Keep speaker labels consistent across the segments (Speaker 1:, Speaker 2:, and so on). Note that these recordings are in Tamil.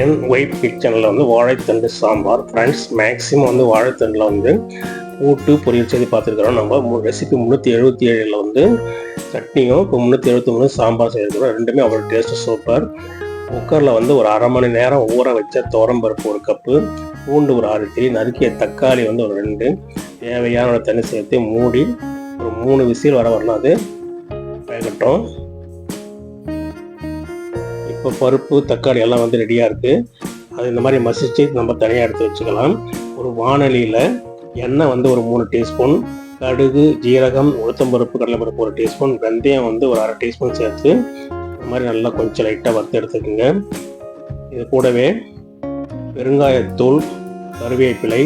Speaker 1: என் ஒயிட் கிச்சனில் வந்து வாழைத்தண்டு சாம்பார் ஃப்ரெண்ட்ஸ் மேக்ஸிமம் வந்து வாழைத்தண்டில் வந்து கூட்டு பொரியல் செய்து பார்த்துருக்குறோம். நம்ம ரெசிபி முந்நூற்றி எழுபத்தி ஏழில் வந்து சட்னியும் இப்போ முந்நூற்றி எழுபத்தி மூணு சாம்பார் செய்திருக்கிறோம். ரெண்டுமே அவ்வளோ டேஸ்ட்டு சூப்பர் குக்கரில் வந்து ஒரு அரை மணி நேரம் ஊற வச்ச துவரம்பருப்பு ஒரு கப்பு பூண்டு ஒரு ஆறு திரி நறுக்கிய தக்காளி வந்து ஒரு ரெண்டு தேவையான தண்ணி சேர்த்து மூடி ஒரு மூணு விசில் வர வரணும். அது வேகட்டும். இப்போ பருப்பு தக்காளி எல்லாம் வந்து ரெடியாக இருக்குது அது இந்த மாதிரி மசிச்சு நம்ம தனியாக எடுத்து வச்சுக்கலாம். ஒரு வானொலியில் எண்ணெய் வந்து ஒரு மூணு டீஸ்பூன் கடுகு ஜீரகம் உளுத்தம்பருப்பு கடலைப்பருப்பு ஒரு டீஸ்பூன் வெந்தயம் வந்து ஒரு அரை டீஸ்பூன் சேர்த்து இந்த மாதிரி நல்லா கொஞ்சம் லைட்டாக வறுத்து எடுத்துக்கோங்க. இது கூடவே பெருங்காயத்தூள் கருவேப்பிலை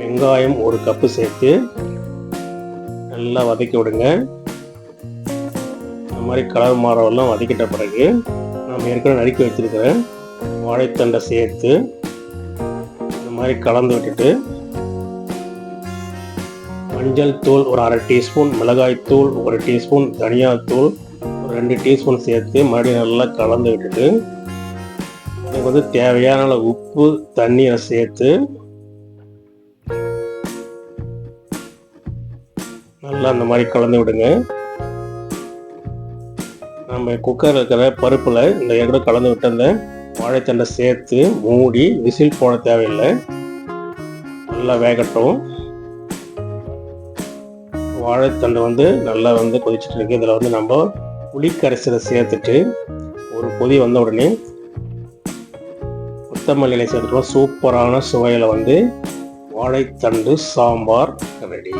Speaker 1: வெங்காயம் ஒரு கப்பு சேர்த்து நல்லா வதக்கி விடுங்க. இந்த மாதிரி கலர் மாறவெல்லாம் வதக்கிட்ட பிறகு நம்ம ஏற்கனவே நறுக்கி வச்சுருக்கிறேன். வாழைத்தண்டை சேர்த்து இந்த மாதிரி கலந்து விட்டுட்டு மஞ்சள் தூள் ஒரு அரை டீஸ்பூன் மிளகாய் தூள் ஒரு டீஸ்பூன் தனியாத்தூள் ஒரு ரெண்டு டீஸ்பூன் சேர்த்து மறுபடியும் நல்லா கலந்து விட்டுட்டு இதுக்கு வந்து தேவையான உப்பு தண்ணியை சேர்த்து நல்லா அந்த மாதிரி கலந்து விடுங்க. நம்ம குக்கரில் இருக்கிற பருப்பில் இந்த ஏற்கனவே கலந்து விட்டு அந்த வாழைத்தண்டை சேர்த்து மூடி விசில் போட தேவையில்லை. நல்லா வேகட்டும். வாழைத்தண்டு வந்து நல்லா வந்து கொதிச்சுட்டு இருக்கு. இதில் வந்து நம்ம புளிக்கரைசலை சேர்த்துட்டு ஒரு கொதி வந்த உடனே கொத்தமல்லியில சேர்த்துட்டோம். சூப்பரான சுவையில் வந்து வாழைத்தண்டு சாம்பார் ரெடி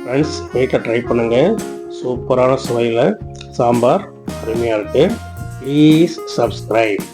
Speaker 1: ஃப்ரெண்ட்ஸ் வீட்டில் ட்ரை பண்ணுங்கள் சூப்பரான சுவையில் சாம்பார் அருமையாக இருக்குது ப்ளீஸ் சப்ஸ்கிரைப்